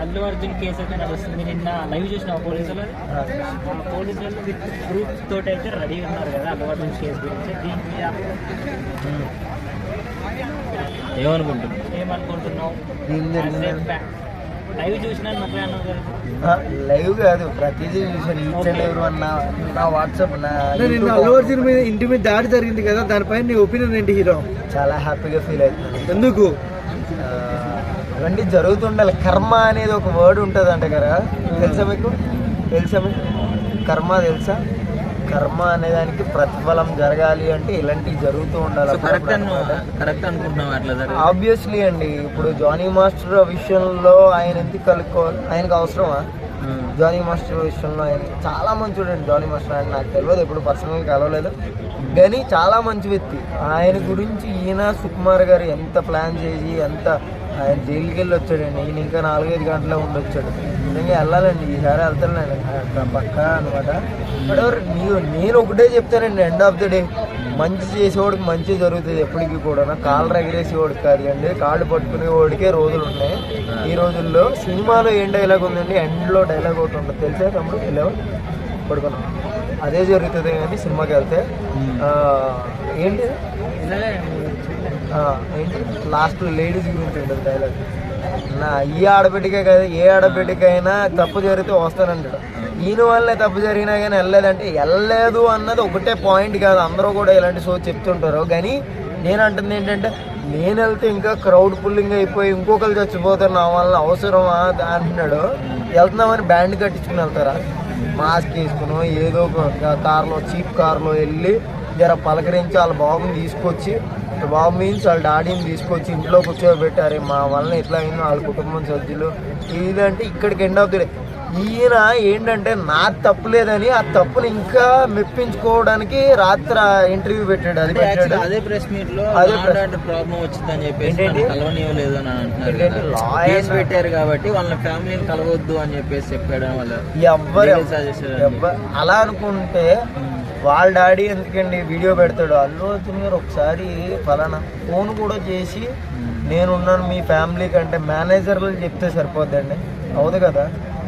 Allu Arjun case అయితే నడుస్తుంది. నిన్న లైవ్ చూసిన పోలీసులు. పోలీసులు విత్ ప్రూఫ్ తోటి అయితే రెడీ ఉన్నారు కదా అల్లు అర్జున్ కేసు గురించి. దీని మీద ఏమనుకుంటున్నావు? ఏమనుకుంటున్నావు? లైవ్ చూసిన నువ్వే అన్నావు కదా ఆ, లైవ్ కాదు ప్రతిదీ చూసాను ఈచ్ అండ్ ఎవరు అన్న నా వాట్సాప్ నా నిన్న యూట్యూబ్ అల్లు అర్జున్ మీద ఇంటి మీద దాడి జరిగింది కదా దానిపైన నీ ఒపీనియన్ ఏంటి హీరో? చాలా హ్యాపీగా ఫీల్ అవుతున్నాను. ఎందుకు? ఇవన్నీ జరుగుతుండాలి. కర్మ అనేది ఒక వర్డ్ ఉంటుంది అంట కదా. తెలుసా మీకు? తెలుసా మీకు? కర్మ తెలుసా? కర్మ అనే దానికి ప్రతిఫలం జరగాలి అంటే ఇలాంటివి జరుగుతూ ఉండాలి. కరెక్ట్ అను కరెక్ట్ అనుకుంటున్నావు ఆబ్వియస్లీ అండి. ఇప్పుడు జానీ మాస్టర్ విషయంలో ఆయన ఎందుకు కలుపుకోవాలి? ఆయనకు అవసరమా? జానీ మాస్టర్ విషయంలో ఆయన చాలా మంచి చూడండి జానీ మాస్టర్. ఆయన నాకు తెలియదు ఎప్పుడు పర్సనల్గా కలవలేదు. కానీ చాలా మంచి వ్యక్తి. ఆయన గురించి ఈయన సుకుమార్ గారు ఎంత ప్లాన్ చేసి ఎంత ఆయన జైలుకి వెళ్ళి వచ్చాడండి ఈయన ఇంకా నాలుగైదు గంటలే ఉండొచ్చాడు నిజంగా వెళ్ళాలండి. ఈసారి వెళ్తానండి పక్క అనమాట బట్ ఎవరు నీవు నేను ఒకటే చెప్తానండి. ఎండ్ ఆఫ్ ద డే మంచి చేసేవాడికి మంచి జరుగుతుంది ఎప్పటికీ కూడా కాళ్ళు ఎగరేసేవాడికి కాదు అండి. కాళ్ళు పట్టుకునే వాడికే రోజులు ఉన్నాయి. ఈ రోజుల్లో సినిమాలో ఏం డైలాగ్ ఉందండి? ఎండ్లో డైలాగ్ ఒకటి ఉంటుంది. తెలుసా తమ్ముడు? వెళ్ళావు పడుకున్నాం. అదే జరుగుతుంది కానీ సినిమాకి వెళ్తే. ఆ, ఏంటి ఏంటి? లాస్ట్ లేడీస్ గురించి ఉంటుంది డైలాగ్ నా ఈ ఆడబిడ్డకే కదా ఏ ఆడబిడ్డకైనా తప్పు జరిగితే వస్తానంటాడు. ఈయన వల్లే తప్పు జరిగినా కానీ వెళ్ళలేదంటే వెళ్ళలేదు అన్నది ఒకటే పాయింట్ కాదు. అందరూ కూడా ఇలాంటి షో చెప్తుంటారు. కానీ నేను అంటుంది ఏంటంటే నేను వెళ్తే ఇంకా క్రౌడ్ పుల్లింగ్ అయిపోయి ఇంకొకరు చచ్చిపోతారు నా వల్ల అవసరమా అంటున్నాడు. వెళ్తున్నామని బ్యాండ్ కట్టించుకుని వెళ్తారా? మాస్క్ వేసుకుని ఏదో ఒక కార్లో చీప్ కార్లో వెళ్ళి జర పలకరించి వాళ్ళ బాబుని తీసుకొచ్చి బాబు మీన్స్ వాళ్ళ డాడీని తీసుకొచ్చి ఇంట్లో కూర్చోబెట్టారు. మా వలన ఇట్లా అయిందో వాళ్ళ కుటుంబం సభ్యులు. ఇదంటే ఇక్కడికి ఎండ్ అవుతుంది. ఈయన ఏంటంటే నా తప్పు లేదని ఆ తప్పుని ఇంకా మెప్పించుకోవడానికి రాత్రి ఇంటర్వ్యూ పెట్టాడు. అది పెట్టాడు. అదే ప్రెస్ మీట్లో అదే ప్రాబ్లం వచ్చిందని చెప్పేసి కలవనివ్వలేదు అని అంటున్నారు పెట్టారు కాబట్టి వాళ్ళ ఫ్యామిలీని కలవద్దు అని చెప్పేసి చెప్పడం అండి. ఎవ్వ- అలా అనుకుంటే వాళ్ళ డాడీ ఎందుకండి వీడియో పెడతాడు? అల్లు అర్జున్ గారు ఒకసారి ఫలానా ఫోన్ కూడా చేసి నేనున్నాను మీ ఫ్యామిలీ కంటే మేనేజర్లు చెప్తే సరిపోద్దండి. అవుదు కదా?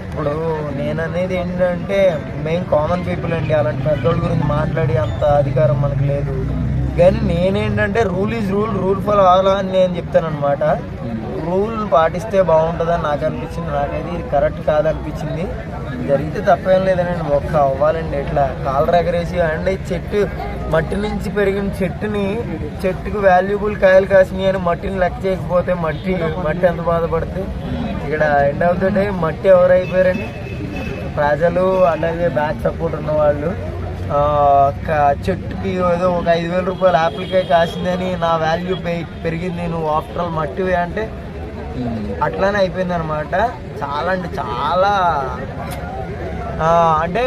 ఇప్పుడు నేను అనేది ఏంటంటే మెయిన్ కామన్ పీపుల్ అండి. అలాంటి పెద్దోళ్ళ గురించి మాట్లాడే అంత అధికారం మనకు లేదు. కానీ నేనేంటంటే rule is rule rule follow అవ్వాలా అని నేను చెప్తానమాట రూల్ పాటిస్తే బాగుంటుందని నాకు అనిపించింది. నాకైతే ఇది కరెక్ట్ కాదనిపించింది. జరిగితే తప్పేం లేదనండి మొక్క అవ్వాలండి. ఇట్లా కాలర్ ఎగరేసి అండ్ చెట్టు మట్టి నుంచి పెరిగిన చెట్టుని చెట్టుకు వాల్యుబుల్ కాయలు కాసినాయి అని మట్టిని లెక్క చేయకపోతే మట్టి మట్టి ఎంత బాధపడితే. ఇక్కడ ఎండ్ ఆఫ్ ద డే మట్టి ఎవరైపోయారండి? ప్రజలు అలాగే బ్యాక్ సపోర్ట్ ఉన్న వాళ్ళు. చెట్టుకి ఏదో ఒక ఐదు వేల రూపాయలు యాప్లకే కాసిందని నా వాల్యూ పెరిగింది. నువ్వు ఆఫ్టర్ ఆల్ మట్టివే అంటే అట్లానే అయిపోయింది అనమాట చాలా అంటే చాలా అంటే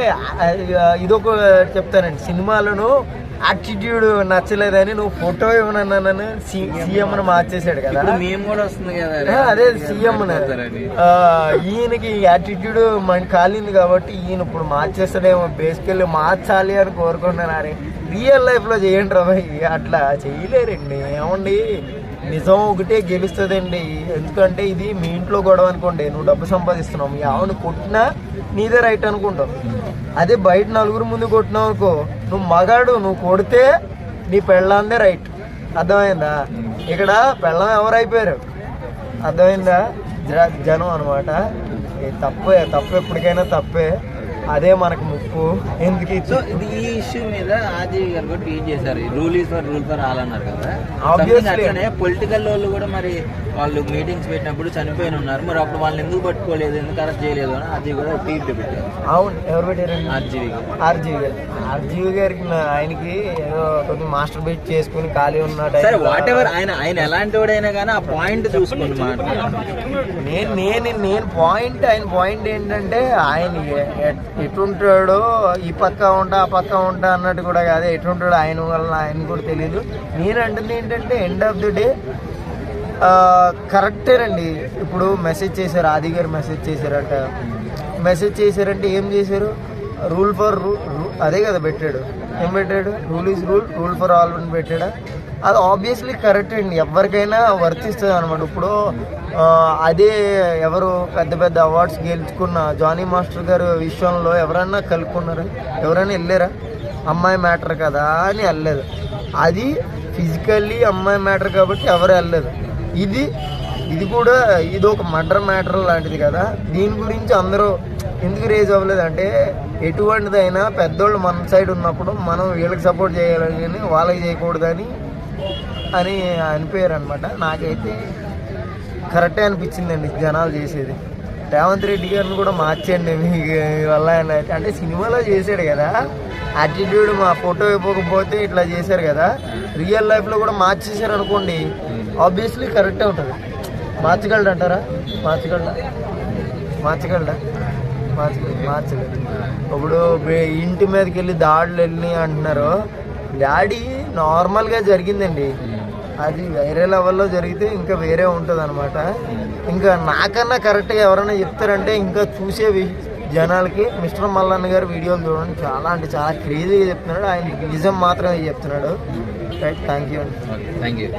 ఇదొక చెప్తానండి. సినిమాలను యాటిట్యూడ్ నచ్చలేదని నువ్వు ఫోటో ఇవ్వనన్నాను సీఎం మార్చేశాడు కదా. మేము కూడా వస్తుంది కదా అదే సీఎం. ఈయనకి యాటిట్యూడ్ మన కాలింది కాబట్టి ఈయన ఇప్పుడు మార్చేస్తాడేమో బేసికల్లీ మార్చాలి అని కోరుకుంటున్నాను అరే రియల్ లైఫ్లో చేయండి రా అట్లా చేయలేరండి. ఏమండి? నిజం ఒకటే గెలుస్తుందండి. ఎందుకంటే ఇది మీ ఇంట్లో గొడవ అనుకోండి నువ్వు డబ్బు సంపాదిస్తున్నావు మీ ఆవును కొట్టినా నీదే రైట్ అనుకుంటావు. అదే బయట నలుగురు ముందు కొట్టినావు అనుకో నువ్వు మగాడు నువ్వు కొడితే నీ పెళ్ళాందే రైట్ అర్థమైందా? ఇక్కడ పెళ్ళం ఎవరైపోయారు అర్థమైందా? జ- జనం అనమాట తప్పే తప్పు ఎప్పటికైనా తప్పే. అదే మనకు ముప్పు. ఎందుకు? సో ఇది ఈ ఇష్యూ మీద ఆర్జీవి గారు కూడా ట్వీట్ చేశారు. Rule is for rule for all అన్నారు కదా. Obviously. అట్లనే పొలిటికల్ వాళ్ళు కూడా మరి వాళ్ళు మీటింగ్స్ పెట్టినప్పుడు చనిపోయిన ఉన్నారు. మరి అప్పుడు వాళ్ళని ఎందుకు పట్టుకోలేదు? ఎందుకు అరెస్ట్ చేయలేదు అని ఆర్జీవి కూడా ట్వీట్ పెట్టారు. అవును. ఎవరు పెట్టారండి ఆర్జీవి గారు. ఆర్జీవి గారు. ఆర్జీవి గారికి నా- ఆయనకి ఏదో కొంచెం మాస్టర్ బీట్ చేసుకుని ఖాళీ ఉన్న సరే వాట్ ఎవర్ ఆయన ఆయన ఎలాంటి వాడైనా కానీ ఆ పాయింట్ చూసుకోండి మాట నేను నేను నేను పాయింట్ ఆయన పాయింట్ ఏంటంటే ఆయన ఎ- ఎ- ఎటుంటాడో ఈ పక్క ఉంటా ఆ పక్క ఉంటా అన్నట్టు కూడా కాదు. ఎటుంటాడో ఆయన వల్ల ఆయన కూడా తెలియదు నేను అంటుంది ఏంటంటే ఎండ్ ఆఫ్ ది డే కరెక్టేనండి ఇప్పుడు మెసేజ్ చేశారు ఆది గారు మెసేజ్ చేశారట. మెసేజ్ చేశారంటే ఏం చేశారు? రూల్ ఫర్ అదే కదా పెట్టాడు. ఏం పెట్టాడు? Rule is rule rule for all అని పెట్టాడా? అది ఆబ్వియస్లీ కరెక్ట్ అండి. ఎవరికైనా వర్తిస్తుంది అనమాట ఇప్పుడు అదే ఎవరు పెద్ద పెద్ద అవార్డ్స్ గెలుచుకున్న జానీ మాస్టర్ గారు విషయంలో ఎవరన్నా కలుపుకున్నారా? ఎవరైనా వెళ్ళారా? అమ్మాయి మ్యాటర్ కదా అని వెళ్ళలేదు. అది ఫిజికల్లీ అమ్మాయి మ్యాటర్ కాబట్టి ఎవరు వెళ్ళలేదు. ఇది ఇది కూడా ఇది ఒక మర్డర్ మ్యాటర్ లాంటిది కదా. దీని గురించి అందరూ ఎందుకు రేజ్ అవ్వలేదు అంటే ఎటువంటిదైనా పెద్దోళ్ళు మన సైడ్ ఉన్నప్పుడు మనం వీళ్ళకి సపోర్ట్ చేయాలని కానీ వాళ్ళకి చేయకూడదని అని అనిపోయారు అనమాట నాకైతే కరెక్టే అనిపించిందండి జనాలు చేసేది. రేవంత్ రెడ్డి గారిని కూడా మార్చండి మీకు మీ వల్ల అంటే సినిమాలో చేశాడు కదా. యాటిట్యూడ్ మా ఫోటో ఇవ్వకపోతే ఇట్లా చేశారు కదా. రియల్ లైఫ్లో కూడా మార్చేశారు అనుకోండి ఆబ్వియస్లీ కరెక్టే ఉంటుంది. మార్చగలడు అంటారా? మార్చగలడా మార్చగలడా మార్చగలడు మార్చగలడు ఇప్పుడు ఇంటి మీదకి వెళ్ళి దాడులు వెళ్ళి అంటున్నారు డాడీ నార్మల్గా జరిగిందండి. అది వేరే లెవెల్లో జరిగితే ఇంకా వేరే ఉంటుంది అనమాట ఇంకా నాకన్నా కరెక్ట్గా ఎవరైనా చెప్తారంటే ఇంకా చూసేవి జనాలకి మిస్టర్ మల్లన్న గారు వీడియోలు చూడండి. చాలా అంటే చాలా క్రేజీగా చెప్తున్నాడు. ఆయన నిజం మాత్రమే చెప్తున్నాడు. రైట్ థ్యాంక్ యూ అండి. Thank you